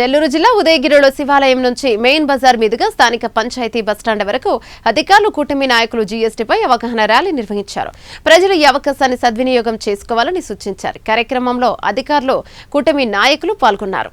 నెల్లూరు జిల్లా ఉదయగిరిలో శివాలయం నుంచి మెయిన్ బజార్ మీదుగా స్థానిక పంచాయతీ బస్టాండ్ వరకు అధికారులు కూటమి నాయకులు జీఎస్టీపై అవగాహన ర్యాలీ నిర్వహించారు. ప్రజలు ఈ అవకాశాన్ని సద్వినియోగం చేసుకోవాలని సూచించారు. కార్యక్రమంలో అధికారులు కూటమి నాయకులు పాల్గొన్నారు.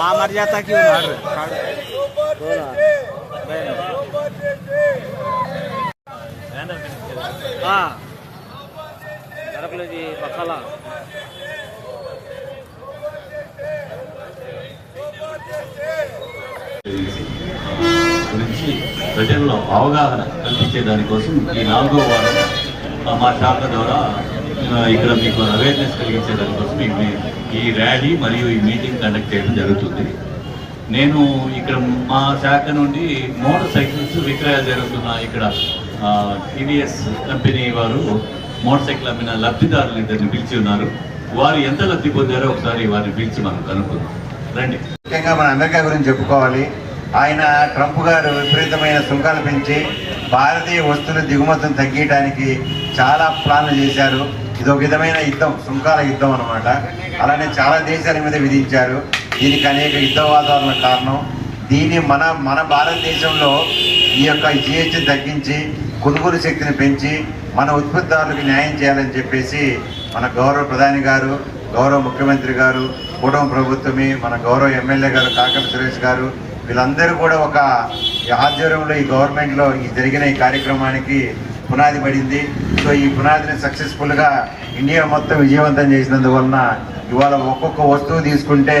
हमारे जाता क्यों मार सुपर जीएसटी జరగలేదు పక్కల గురించి ప్రజల్లో అవగాహన కల్పించే దానికోసం ఈ నాలుగో వారం మా శాఖ ద్వారా ఇక్కడ మీకు అవేర్నెస్ కలిగించే దానికోసం ఈ ఈ ర్యాలీ మరియు ఈ మీటింగ్ కండక్ట్ చేయడం జరుగుతుంది. నేను ఇక్కడ మా శాఖ నుండి మోటార్ సైకిల్స్ విక్రయాలు జరుగుతున్న ఇక్కడ టీవీఎస్ కంపెనీ వారు మోటార్ సైకిల్ అమ్మిన లబ్ధిదారులు ఇద్దరిని పిలిచి ఉన్నారు. వారు ఎంత లబ్ధి పొందారో ఒకసారి వారిని పిలిచి మనం కనుక్కుందాం. రండి. ముఖ్యంగా మన అమెరికా గురించి చెప్పుకోవాలి. ఆయన ట్రంప్ గారు విపరీతమైన సుంకాలు పెంచి భారతీయ వస్తువుల దిగుమతులు తగ్గించడానికి చాలా ప్లాన్లు చేశారు. ఇది ఒక విధమైన యుద్ధం సుంకాల యుద్ధం అన్నమాట. అలానే చాలా దేశాల మీద విధించారు. దీనికి అనేక యుద్ధ వాతావరణ కారణం. దీన్ని మన మన భారతదేశంలో ఈ యొక్క జిహెచ్ని తగ్గించి కొనుగోలు శక్తిని పెంచి మన ఉత్పత్తిదారులకు న్యాయం చేయాలని చెప్పేసి మన గౌరవ ప్రధాని గారు గౌరవ ముఖ్యమంత్రి గారు కూటమి ప్రభుత్వమే మన గౌరవ ఎమ్మెల్యే గారు కాకర సురేష్ గారు వీళ్ళందరూ కూడా ఒక ఆధ్వర్యంలో ఈ గవర్నమెంట్లో ఈ జరిగిన ఈ కార్యక్రమానికి పునాది పడింది. సో ఈ పునాదిని సక్సెస్ఫుల్గా ఇండియా మొత్తం విజయవంతం చేసినందువలన ఇవాళ ఒక్కొక్క వస్తువు తీసుకుంటే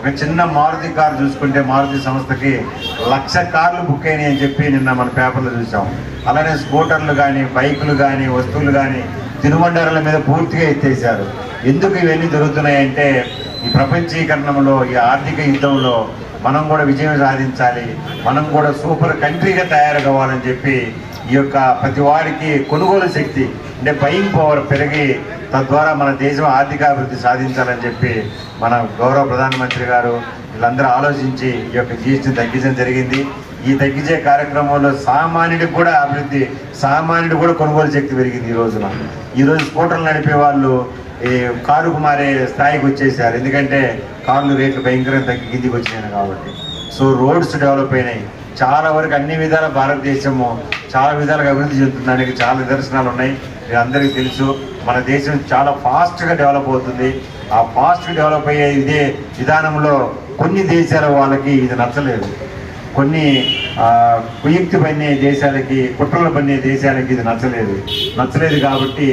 ఒక చిన్న మారుతి కారు చూసుకుంటే మారుతి సంస్థకి లక్ష కార్లు బుక్ అయినాయి అని చెప్పి నిన్న మన పేపర్లో చూసాం. అలానే స్కూటర్లు కానీ బైకులు కానీ వస్తువులు కానీ తినుబండారాల మీద పూర్తిగా ఎత్తేసారు ఎందుకు ఇవన్నీ జరుగుతున్నాయంటే ఈ ప్రపంచీకరణంలో ఈ ఆర్థిక యుద్ధంలో మనం కూడా విజయం సాధించాలి. మనం కూడా సూపర్ కంట్రీగా తయారు కావాలని చెప్పి ఈ యొక్క ప్రతి వారికి కొనుగోలు శక్తి అంటే బయింగ్ పవర్ పెరిగి తద్వారా మన దేశం ఆర్థికాభివృద్ధి సాధించాలని చెప్పి మన గౌరవ ప్రధానమంత్రి గారు వీళ్ళందరూ ఆలోచించి ఈ యొక్క జీఎస్టీ తగ్గించడం జరిగింది. ఈ తగ్గించే కార్యక్రమంలో సామాన్యుడికి కూడా అభివృద్ధి సామాన్యుడు కూడా కొనుగోలు శక్తి పెరిగింది ఈ రోజున. ఈ రోజు స్కూటర్లు నడిపే వాళ్ళు ఈ కారుకు మారే స్థాయికి వచ్చేసారు. ఎందుకంటే కార్లు రేట్లు భయంకరంగా తగ్గి కిందికి వచ్చినాయి కాబట్టి. సో రోడ్స్ డెవలప్ అయినాయి. చాలా వరకు అన్ని విధాల భారతదేశము చాలా విధాలుగా అభివృద్ధి చెందుతుందానికి చాలా నిదర్శనాలు ఉన్నాయి. ఇది అందరికీ తెలుసు మన దేశం చాలా ఫాస్ట్గా డెవలప్ అవుతుంది. ఆ ఫాస్ట్గా డెవలప్ అయ్యే ఇదే విధానంలో కొన్ని దేశాల వాళ్ళకి ఇది నచ్చలేదు. కొన్ని కుయుక్తి పన్నే దేశాలకి కుట్రలు పన్నే దేశాలకి ఇది నచ్చలేదు. నచ్చలేదు కాబట్టి